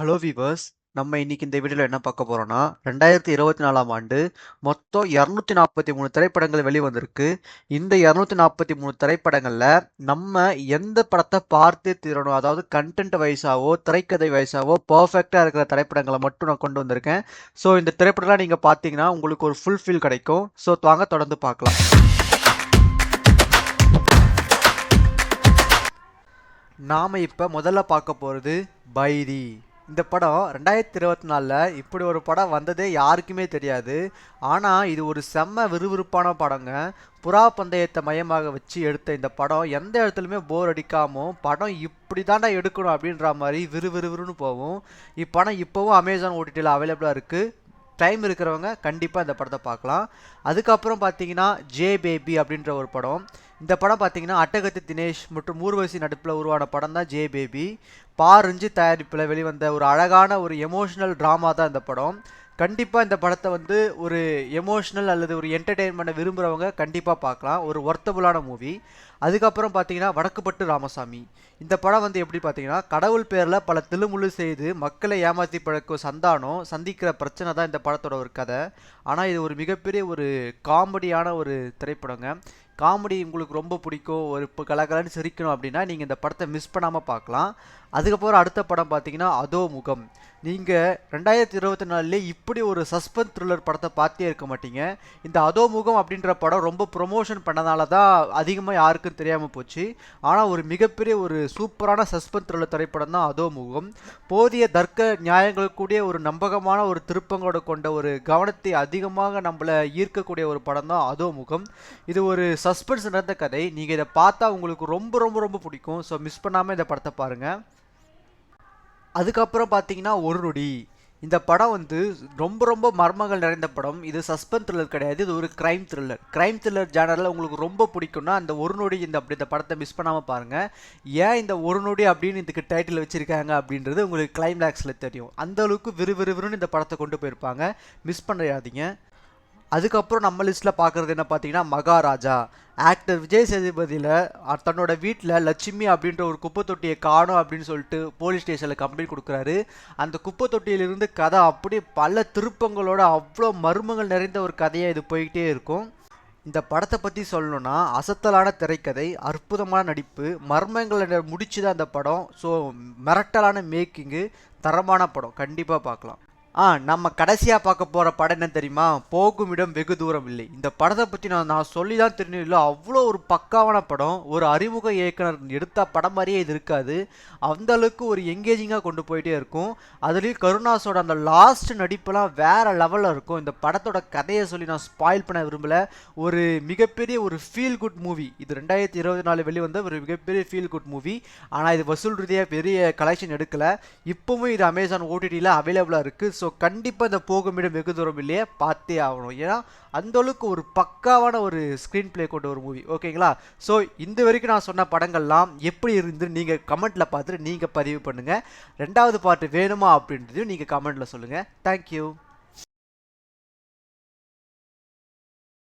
Hello viewers நம்ம இன்னைக்கு இந்த வீடியோவில் என்ன பார்க்க போகிறோம்னா ரெண்டாயிரத்தி இருபத்தி நாலாம் ஆண்டு மொத்தம் இரநூத்தி நாற்பத்தி மூணு திரைப்படங்கள் வெளிவந்திருக்கு. இந்த இரநூத்தி நாற்பத்தி மூணு திரைப்படங்களில் நம்ம எந்த படத்தை பார்த்து தீரணும் அதாவது கண்டென்ட் வைஸாவோ திரைக்கதை வைஸாவோ பர்ஃபெக்டாக இருக்கிற திரைப்படங்களை மட்டும் நான் கொண்டு வந்திருக்கேன். ஸோ இந்த திரைப்படம்லாம் நீங்கள் பார்த்தீங்கன்னா உங்களுக்கு ஒரு ஃபுல் ஃபீல் கிடைக்கும். ஸோ வாங்க தொடர்ந்து பார்க்கலாம். நாம் இப்போ முதல்ல பார்க்க போகிறது பைரி இந்த படம் ரெண்டாயிரத்தி இருபத்தி நாலில் இப்படி ஒரு படம் வந்ததே யாருக்குமே தெரியாது. ஆனால் இது ஒரு செம்ம விறுவிறுப்பான படங்க. புறா பந்தயத்தை மையமாக வச்சு எடுத்த இந்த படம் எந்த இடத்துலையுமே போர் அடிக்காமல் படம் இப்படி தாண்டா எடுக்கணும் அப்படின்ற மாதிரி விறுவிறுவிறுன்னு போகும். இப்படம் இப்போவும் அமேசான் ஓடிடியில் அவைலபிளாக இருக்குது டைம் இருக்கிறவங்க கண்டிப்பாக இந்த படத்தை பார்க்கலாம். அதுக்கப்புறம் பார்த்தீங்கன்னா ஜே பேபி அப்படின்ற ஒரு படம். இந்த படம் பார்த்தீங்கன்னா அட்டகத்து தினேஷ் மற்றும் ஊர்வசி நடிப்பில் உருவான படம் தான் ஜே பேபி பா ரஞ்சித் தயாரிப்பில் வெளிவந்த ஒரு அழகான ஒரு எமோஷ்னல் ட்ராமா தான் இந்த படம். கண்டிப்பாக இந்த படத்தை வந்து ஒரு எமோஷ்னல் அல்லது ஒரு என்டர்டெயின்மெண்ட்டை விரும்புகிறவங்க கண்டிப்பாக பார்க்கலாம். ஒரு ஒர்த்தபுளான மூவி அதுக்கப்புறம் பார்த்தீங்கன்னா வடக்குப்பட்டு ராமசாமி. இந்த படம் வந்து எப்படி பார்த்தீங்கன்னா கடவுள் பேரில் பல திலுமுழு செய்து மக்களை ஏமாற்றி பழக்கும் சந்தானம் சந்திக்கிற பிரச்சனை தான் இந்த படத்தோட ஒரு கதை. ஆனால் இது ஒரு மிகப்பெரிய ஒரு காமெடியான ஒரு திரைப்படங்க. காமெடி உங்களுக்கு ரொம்ப பிடிக்கும் ஒரு இப்போ கலகலன்னு சிரிக்கணும் அப்படின்னா நீங்கள் இந்த படத்தை மிஸ் பண்ணாமல் பார்க்கலாம். அதுக்கப்புறம் அடுத்த படம் பார்த்தீங்கன்னா அதோ முகம். நீங்கள் ரெண்டாயிரத்தி இருபத்தி நாலுலேயே இப்படி ஒரு சஸ்பென்ஸ் த்ரில்லர் படத்தை பார்த்தே இருக்க மாட்டீங்க. இந்த அதோ முகம் அப்படின்ற படம் ரொம்ப ப்ரொமோஷன் பண்ணனால தான் அதிகமாக யாருக்கும் தெரியாமல் போச்சு. ஆனால் ஒரு மிகப்பெரிய ஒரு சூப்பரான சஸ்பென்ஸ் த்ரில்லர் திரைப்படம் தான் அதோ முகம். போதிய தர்க்க நியாயங்கள் கூடிய ஒரு நம்பகமான ஒரு திருப்பங்களோட கொண்ட ஒரு கவனத்தை அதிகமாக நம்மளை ஈர்க்கக்கூடிய ஒரு படம் தான் அதோ முகம். இது ஒரு சஸ்பென்ஸ் நடந்த கதை. நீங்கள் இதை பார்த்தா உங்களுக்கு ரொம்ப ரொம்ப ரொம்ப பிடிக்கும். ஸோ மிஸ் பண்ணாமல் இந்த படத்தை பாருங்கள் அதுக்கப்புறம் பார்த்தீங்கன்னா ஒரு நொடி. இந்த படம் வந்து ரொம்ப ரொம்ப மர்மங்கள் நிறைந்த படம். இது சஸ்பென்ஸ் த்ரில்லர் கிடையாது. இது ஒரு க்ரைம் த்ரில்லர் க்ரைம் த்ரில்லர் ஜேனரில் உங்களுக்கு ரொம்ப பிடிக்கும்னா அந்த ஒரு நொடி இந்த அப்படி இந்த படத்தை மிஸ் பண்ணாமல் பாருங்கள் ஏன் இந்த ஒரு நொடி அப்படின்னு இதுக்கு டைட்டில் வச்சுருக்காங்க அப்படின்றது உங்களுக்கு கிளைமேக்ஸில் தெரியும். அந்த அளவுக்கு விறுவிறுவிறுன்னு இந்த படத்தை கொண்டு போயிருப்பாங்க. மிஸ் பண்ணிடாதீங்க அதுக்கப்புறம் நம்ம லிஸ்ட்டில் பார்க்குறது என்ன பார்த்தீங்கன்னா மகாராஜா. ஆக்டர் விஜய் சேதுபதியில் தன்னோட வீட்டில் லட்சுமி அப்படின்ற ஒரு குப்பை தொட்டியை காணும் அப்படின்னு சொல்லிட்டு போலீஸ் ஸ்டேஷனில் கம்ப்ளைண்ட் கொடுக்குறாரு. அந்த குப்பை தொட்டியிலிருந்து கதை அப்படியே பல திருப்பங்களோட அவ்வளோ மர்மங்கள் நிறைந்த ஒரு கதையாக இது போய்கிட்டே இருக்கும். இந்த படத்தை பற்றி சொல்லணும்னா அசத்தலான திரைக்கதை அற்புதமான நடிப்பு மர்மங்களை முடிச்சு தான் அந்த படம். ஸோ மிரட்டலான மேக்கிங்கு தரமான படம். கண்டிப்பாக பார்க்கலாம். ஆ நம்ம கடைசியாக பார்க்க போகிற படம் என்ன தெரியுமா? போகும் இடம் வெகு தூரம் இல்லை. இந்த படத்தை பற்றி நான் நான் சொல்லி தான் தெரியும் இல்லை அவ்வளோ ஒரு பக்காவான படம். ஒரு அறிமுக இயக்குனர் எடுத்த படம் மாதிரியே இது இருக்காது. அந்த அளவுக்கு ஒரு எங்கேஜிங்காக கொண்டு போயிட்டே இருக்கும். அதுலேயும் கருணாஸோட அந்த லாஸ்ட் நடிப்பெல்லாம் வேற லெவலில் இருக்கும். இந்த படத்தோட கதையை சொல்லி நான் ஸ்பாயில் பண்ண விரும்பல. ஒரு மிகப்பெரிய ஒரு ஃபீல் குட் மூவி இது ரெண்டாயிரத்தி இருபத்தி நாலு வெளிவந்த ஒரு மிகப்பெரிய ஃபீல் குட் மூவி ஆனால் இது வசூல் ரீதியாக பெரிய கலெக்ஷன் எடுக்கலை. இப்போவும் இது அமேசான் ஓடிடியில் அவைலபிளாக இருக்குது ஸோ கண்டிப்பாக இந்த போகுமிடம் வெகு தூரம் இல்லையே? பார்த்தே ஆகணும். ஏன்னா அந்த அளவுக்கு ஒரு பக்காவான ஒரு ஸ்க்ரீன் பிளே கொண்ட ஒரு மூவி ஓகேங்களா ஸோ இந்த வரைக்கும் நான் சொன்ன படங்கள்லாம் எப்படி இருந்து நீங்கள் கமெண்ட்டில் பார்த்துட்டு நீங்கள் பதிவு பண்ணுங்கள் ரெண்டாவது பாட்டு வேணுமா அப்படின்றதையும் நீங்கள் கமெண்ட்டில் சொல்லுங்கள் தேங்க்யூ